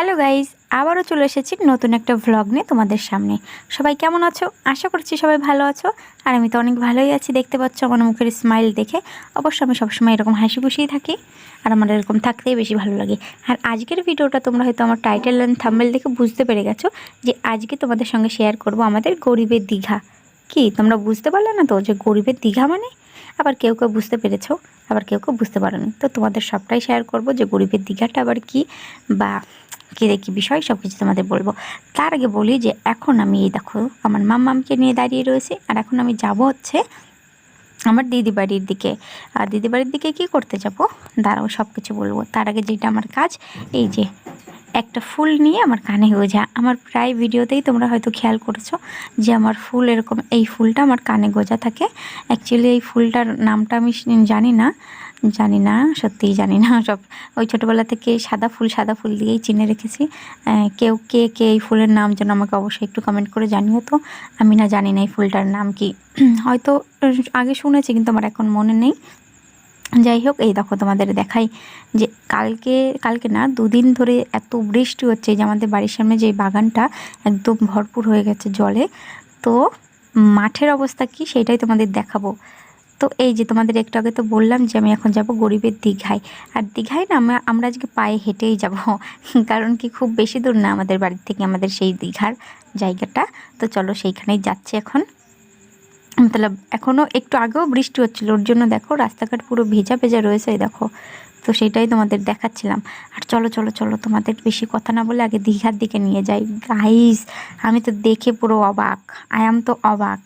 Hello guys আবারও চলে এসেছি নতুন একটা ভ্লগ নিয়ে তোমাদের সামনে। সবাই কেমন আছো? আশা করছি সবাই ভালো আছো। আর আমি তো অনেক ভালোই আছি, দেখতে পাচ্ছ আমার মুখের স্মাইল দেখে। অবশ্য আমি সবসময় এরকম হাসি খুশিই থাকি, আর আমার এরকম থাকতেই বেশি ভালো লাগে। আর আজকের ভিডিওটা তোমরা হয়তো আমার টাইটেল অ্যান্ড থাম্বেল দেখে বুঝতে পেরে গেছো যে আজকে তোমাদের সঙ্গে শেয়ার করব আমাদের গরিবের দীঘা। কি, তোমরা বুঝতে পারলে না তো যে গরিবের দীঘা মানে? আবার কেউ কেউ বুঝতে পেরেছ, আবার কেউ কেউ বুঝতে পারোনি। তো তোমাদের সবটাই শেয়ার করব যে গরিবের দীঘাটা আবার কি বা কী দেখি বিষয় সব কিছু তোমাদের বলব। তার আগে বলি যে এখন আমি এই দেখো আমার মাম্মামকে নিয়ে দাঁড়িয়ে রয়েছে, আর এখন আমি যাব হচ্ছে আমার দিদি বাড়ির দিকে। আর দিদি বাড়ির দিকে কি করতে যাব? দাঁড়াও সব কিছু বলব। তার আগে যেটা আমার কাজ, এই যে একটা ফুল নিয়ে আমার কানে যায়। আমার প্রায় ভিডিওতেই তোমরা হয়তো খেয়াল করেছ যে আমার ফুল এরকম এই ফুলটা আমার কানে গোজা থাকে। অ্যাকচুয়ালি এই ফুলটার নামটা আমি জানি না জানি না, সত্যিই জানি না। সব, ওই ছোটোবেলা থেকে সাদা ফুল সাদা ফুল দিয়েই চিনে রেখেছি। কেউ কে কে এই ফুলের নাম যেন আমাকে অবশ্যই একটু কমেন্ট করে জানিও তো। আমি না জানি না এই ফুলটার নাম কি। হয়তো আগে শুনেছি কিন্তু আমার এখন মনে নেই। যাই হোক এই দেখো তোমাদের দেখাই যে কালকে কালকে না দুদিন ধরে এত বৃষ্টি হচ্ছে যে আমাদের বাড়ির সামনে যে বাগানটা একদম ভরপুর হয়ে গেছে জলে। তো মাঠের অবস্থা কি সেটাই তোমাদের দেখাবো। তো এই যে তোমাদের একটু আগে তো বললাম যে আমি এখন যাব গরিবের দীঘায়। আর দীঘায় না আমরা আমরা আজকে পায়ে হেঁটেই যাব। কারণ কি খুব বেশি দূর না আমাদের বাড়ির থেকে আমাদের সেই দীঘার জায়গাটা। তো চলো সেইখানেই যাচ্ছি এখন। মতলব এখনও একটু আগেও বৃষ্টি হচ্ছিল, ওর জন্য দেখো রাস্তাঘাট পুরো ভেজা ভেজা রয়েছে দেখো। তো সেটাই তোমাদের দেখাচ্ছিলাম। আর চলো চলো চলো, তোমাদের বেশি কথা না বলে আগে দীঘার দিকে নিয়ে যাই। গাইস আমি তো দেখে পুরো অবাক। আয়াম তো অবাক।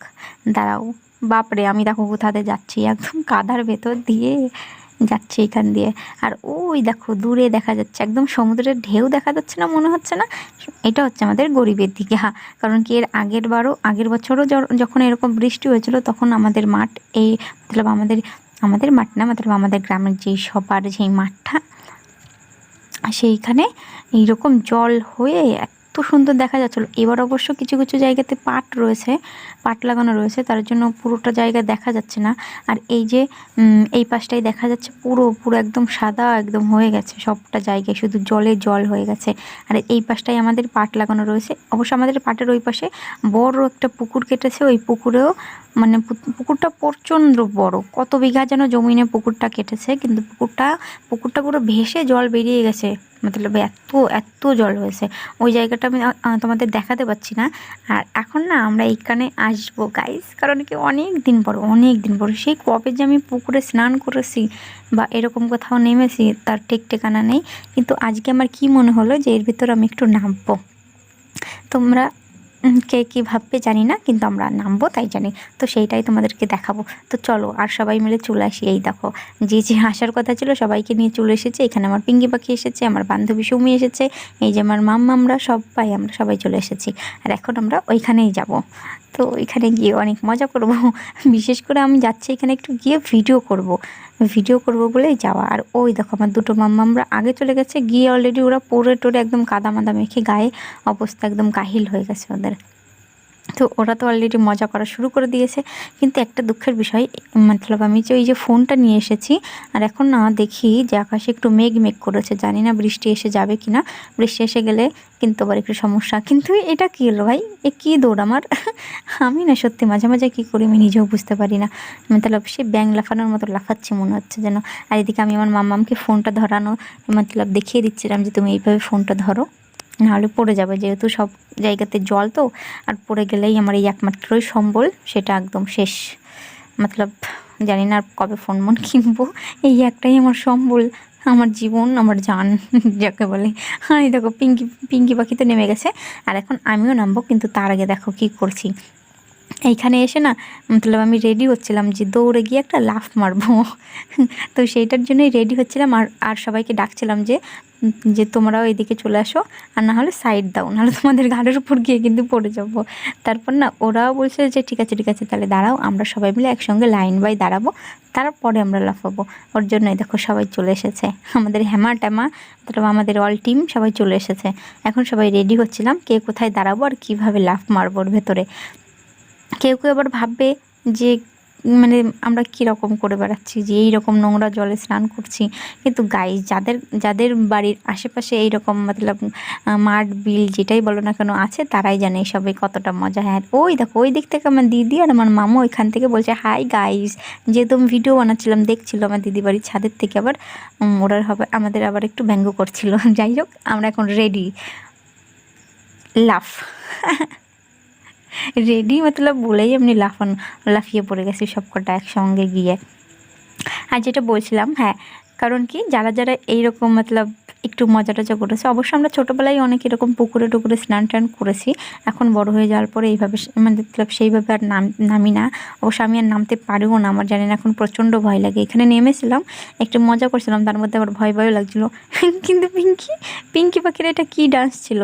দাঁড়াও, বাপরে, আমি দেখো কোথাতে যাচ্ছি, একদম কাদার ভেতর দিয়ে। যাচ্ছে এখান দিয়ে। আর ওই দেখো, দূরে দেখা যাচ্ছে, একদম সমুদ্রের ঢেউ দেখা যাচ্ছে না, মনে হচ্ছে না। এটা হচ্ছে আমাদের গরিবের দীঘা কারণ কি এর আগের বারও, আগের বছরও যখন এরকম বৃষ্টি হয়েছিল, তখন আমাদের মাঠ এই, মতলব আমাদের আমাদের মাঠ না, মতলব আমাদের গ্রামের যেই সবার যেই মাঠটা, সেইখানে এইরকম জল হয়ে এত সুন্দর দেখা যাচ্ছিল। এবার অবশ্য কিছু কিছু জায়গাতে পাট রয়েছে, পাট লাগানো রয়েছে, তার জন্য পুরোটা জায়গা দেখা যাচ্ছে না। আর এই যে এই পাশটাই দেখা যাচ্ছে পুরো পুরো একদম সাদা একদম হয়ে গেছে সবটা জায়গায়, শুধু জলে জল হয়ে গেছে। আর এই পাশটাই আমাদের পাট লাগানো রয়েছে। অবশ্য আমাদের পাটের ওই পাশে বড় একটা পুকুর কেটেছে, ওই পুকুরেও মানে পুকুরটা প্রচণ্ড বড়। কত বিঘা যেন জমিনে পুকুরটা কেটেছে, কিন্তু পুকুরটা পুকুরটা পুরো ভেসে জল বেরিয়ে গেছে। মতলব এত এত জল হয়েছে ওই জায়গাটা আমি তোমাদের দেখাতে পাচ্ছি না। আর এখন না আমরা এইখানে আসব গাইস কারণ কি অনেক দিন পর, অনেক দিন পর। সেই কবে যে আমি পুকুরে স্নান করেছি বা এরকম কোথাও নেমেছি, তার ঠিক ঠিকানা নেই। কিন্তু আজকে আমার কি মনে হলো যে এর ভিতর আমি একটু নামবো। তোমরা কে কী ভাববে জানি না, কিন্তু আমরা নামবো তাই জানি। তো সেইটাই তোমাদেরকে দেখাবো। তো চলো, আর সবাই মিলে চলে আসি। এই দেখো, যে যে আসার কথা ছিল সবাইকে নিয়ে চলে এসেছে। এখানে আমার পিঙ্গি পাখি এসেছে, আমার বান্ধবী সৌমি এসেছে, এই যে আমার মাম্মা আমরা সব পাই আমরা সবাই চলে এসেছি। আর এখন আমরা ওইখানেই যাব। তো এখানে গিয়ে অনেক মজা করব। বিশেষ করে আমি যাচ্ছি এখানে একটু গিয়ে ভিডিও করব। ভিডিও করব বলে যাওয়া। আর ওই দেখো আমার দুটো মাম্মা, আমরা আগে চলে গেছে, গিয়ে অলরেডি ওরা পরে টোরে একদম কাদা মাদা মেখে গায়ে অবস্থা একদম কাহিল হয়ে গেছে ওদের। তো ওরা তো অলরেডি মজা করা শুরু করে দিয়েছে। কিন্তু একটা দুঃখের বিষয়, মতলব আমি যে ওই যে ফোনটা নিয়ে এসেছি, আর এখন না দেখি যে আকাশে একটু মেঘ মেঘ করেছে। জানি না বৃষ্টি এসে যাবে কি না বৃষ্টি এসে গেলে কিন্তু আবার একটু সমস্যা। কিন্তু এটা কী হলো ভাই? এ কী দৌড় আমার? আমি না সত্যি মাঝে মাঝে কী করি আমি নিজেও বুঝতে পারি না। মতলব সে ব্যাং লাফানোর মতো লাফাচ্ছি মনে হচ্ছে যেন। আর এদিকে আমি আমার মাম্মামকে ফোনটা ধরানো, মতলব দেখিয়ে দিচ্ছিলাম যে তুমি এইভাবে ফোনটা ধরো। নাহলে পড়ে যাবে। যেহেতু সব জায়গাতে জল তো, আর পড়ে গেলেই আমার এই একমাত্রই সম্বল, সেটা একদম শেষ। মতলব জানি না আর কবে ফোন মন কিনবো। এই একটাই আমার সম্বল, আমার জীবন, আমার জান, যাকে বলে। হ্যাঁ দেখো, পিঙ্কি পিঙ্কি পাখি তো নেমে গেছে। আর এখন আমিও নামবো, কিন্তু তার আগে দেখো কি করছি। এইখানে এসে না, মতলব আমি রেডি হচ্ছিলাম যে দৌড়ে গিয়ে একটা লাফ মারবো। তো সেইটার জন্যই রেডি হচ্ছিলাম আর আর সবাইকে ডাকছিলাম যে যে তোমরাও এদিকে চলে আসো, আর না হলে সাইড দাও নাহলে তোমাদের ঘাড়ের উপর গিয়ে কিন্তু পড়ে যাব। তারপর না ওরাও বলছে যে, ঠিক আছে ঠিক আছে, তাহলে দাঁড়াও, আমরা সবাই মিলে একসঙ্গে লাইন বাই দাঁড়াবো, তারপরে আমরা লাফাবো। ওর জন্যই দেখো সবাই চলে এসেছে। আমাদের হ্যামা ট্যামা তারপর আমাদের অল টিম সবাই চলে এসেছে। এখন সবাই রেডি হচ্ছিলাম, কে কোথায় দাঁড়াবো আর কীভাবে লাফ মারবো ওর ভেতরে। কেউ কেউ আবার ভাববে যে মানে আমরা কীরকম করে বেড়াচ্ছি যে এই রকম নোংরা জলে স্নান করছি। কিন্তু গাই যাদের যাদের বাড়ির আশেপাশে এই রকম মতলব মাঠ বিল যেটাই বলো না কেন আছে তারাই জানে সবে কতটা মজা। হ্যাঁ ওই দেখো ওই দিক থেকে আমার দিদি আর আমার মামু ওইখান থেকে বলছে হাই গাইস যেহেতু আমি ভিডিও বানাচ্ছিলাম দেখছিল আমার দিদি বাড়ির ছাদের থেকে আবার উম, ওরা হবে আমাদের আবার একটু ব্যঙ্গ করছিল। যাই হোক আমরা এখন রেডি লাফ রেডি মতলব বলেই এমনি লাফান লাফিয়ে পড়ে গেছি সব কটা একসঙ্গে গিয়ে আর যেটা বলছিলাম হ্যাঁ কারণ কি যারা যারা এইরকম মতলব একটু মজা টজা করেছে অবশ্য আমরা ছোটোবেলায় অনেক এরকম পুকুরে টুকুরে স্নান টান করেছি এখন বড় হয়ে যাওয়ার পরে এইভাবে মানে সেইভাবে আর নাম নামি না অবশ্য আমি আর নামতে পারিও না আমার জানি না এখন প্রচণ্ড ভয় লাগে এখানে নেমেছিলাম একটু মজা করছিলাম তার মধ্যে আমার ভয় ভয়ও লাগছিল কিন্তু পিঙ্কি পিঙ্কি পাখির এটা কী ডান্স ছিল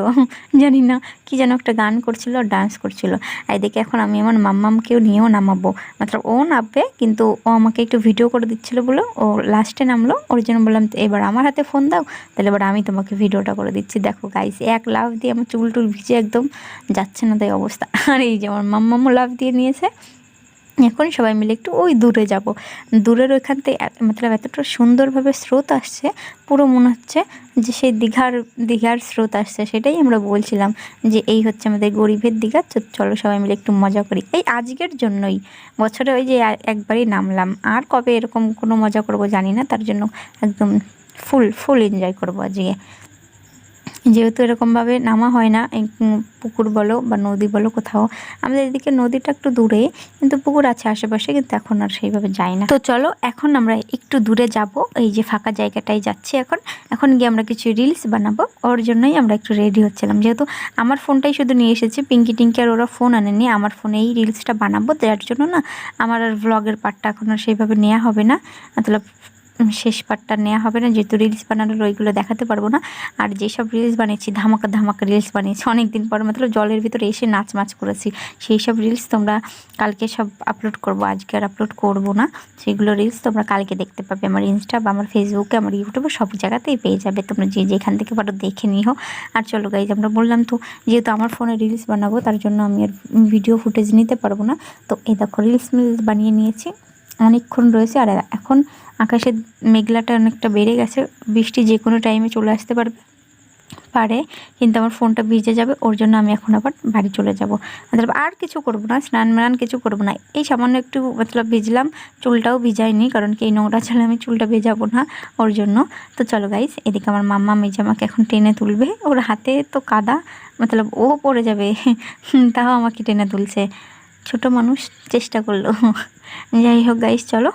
জানি না কি যেন একটা গান করছিল ডান্স করছিল। আর এদিকে এখন আমি আমার মাম্মামকেও নিয়েও নামাবো। মাত্র ও নামবে, কিন্তু ও আমাকে একটু ভিডিও করে দিচ্ছিল বলে ও লাস্টে নামলো। ওর জন্য বললাম "তো এবার আমার হাতে ফোন দাও, তাহলে এবার আমি তোমাকে ভিডিওটা করে দিচ্ছি। দেখো গাইস এক লাভ দিয়ে আমার চুল টুল ভিজে একদম যাচ্ছে না তাই অবস্থা। আর এই যে আমার মাম্মামও লাভ দিয়ে নিয়েছে। এখন সবাই মিলে একটু ওই দূরে যাব। দূরের ওইখান থেকে মতলব এতটা সুন্দরভাবে স্রোত আসছে, পুরো মনে হচ্ছে যে সেই দীঘার দীঘার স্রোত আসছে, সেটাই আমরা বলছিলাম যে এই হচ্ছে আমাদের গরিবের দীঘা চলো সবাই মিলে একটু মজা করি। এই আজকের জন্যই, বছরে ওই যে একবারই নামলাম, আর কবে এরকম কোনো মজা করব জানি না, তার জন্য একদম ফুল ফুল এনজয় করব আজকে। যেহেতু এরকমভাবে নামা হয় না পুকুর বলো বা নদী বলো কোথাও আমাদের এদিকে নদীটা একটু দূরে কিন্তু পুকুর আছে আশেপাশে কিন্তু এখন আর সেইভাবে যাই না। তো চলো এখন আমরা একটু দূরে যাব এই যে ফাঁকা জায়গাটায় যাচ্ছি এখন। এখন গিয়ে আমরা কিছু রিলস বানাবো ওর জন্যই আমরা একটু রেডি হচ্ছিলাম। যেহেতু আমার ফোনটাই শুধু নিয়ে এসেছি পিঙ্কি টিঙ্কি আর ওরা ফোন আনেনি আমার ফোনে এই রিলসটা বানাবো যার জন্য না আমার আর ব্লগের পার্টটা এখন আর সেইভাবে নেওয়া হবে না। উম, শেষ পার্টটা নেওয়া হবে না। যেহেতু রিলস বানানোর ওইগুলো দেখাতে পারব না। আর যেসব রিলস বানিয়েছি, ধামাকা ধামাকা রিলস বানিয়েছি অনেক দিন পর মতলব জলের ভিতরে এসে নাচ মাচ করেছি। সেই সব রিলস তোমরা কালকে সব আপলোড করব। আজকে আর আপলোড করব না। সেগুলো রিলস তোমরা কালকে দেখতে পাবে আমার ইনস্টা বা আমার ফেসবুকে আমার ইউটিউবে সব জায়গাতেই পেয়ে যাবে। তোমরা যে যেখান থেকে পারো দেখে নিও। আর চলো গাইজ আমরা বললাম তো, যেহেতু আমার ফোনে রিলস বানাবো, তার জন্য আমি আর ভিডিও ফুটেজ নিতে পারব না। তো এই দেখো রিলস মিলস বানিয়ে নিয়েছি। অনেকক্ষণ রয়েছে আর এখন আকাশের মেঘলাটা অনেকটা বেড়ে গেছে। বৃষ্টি যে কোনো টাইমে চলে আসতে পারবে, পারে, কিন্তু আমার ফোনটা ভিজে যাবে, ওর জন্য আমি এখন আবার বাড়ি চলে যাব। মতলব আর কিছু করব না, স্নান ম্নান কিছু করব না। এই সামান্য একটু মতলব ভিজলাম, চুলটাও ভিজাইনি, কারণ কি এই নোংরা ছাড়া আমি চুলটা ভেজাবো না ওর জন্য। তো চলো গাইস এদিকে আমার মাম্মা মেজে আমাকে এখন টেনে তুলবে। ওর হাতে তো কাদা, মতলব ও পড়ে যাবে, তাও আমাকে টেনে তুলছে। ছোট মানুষ চেষ্টা করল। যাই হোক গাইস চলো।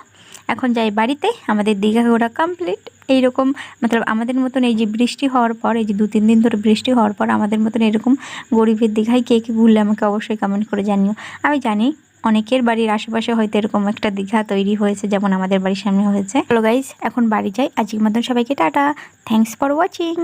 এখন যাই বাড়িতে। আমাদের দীঘা ঘোরা কমপ্লিট এইরকম, মতলব আমাদের মতন এই যে বৃষ্টি হওয়ার পর, এই যে দু, তিন দিন ধরে বৃষ্টি হওয়ার পর, আমাদের মতন এরকম গরিবের দীঘায় কে কে ঘুরলে আমাকে অবশ্যই কমেন্ট করে জানিও। আমি জানি অনেকের বাড়ির আশেপাশে হয়তো এরকম একটা দীঘা তৈরি হয়েছে, যেমন আমাদের বাড়ির সামনে হয়েছে। হ্যালো গাইস এখন বাড়ি যাই। আজকের মতন সবাইকে টাটা। Thanks for watching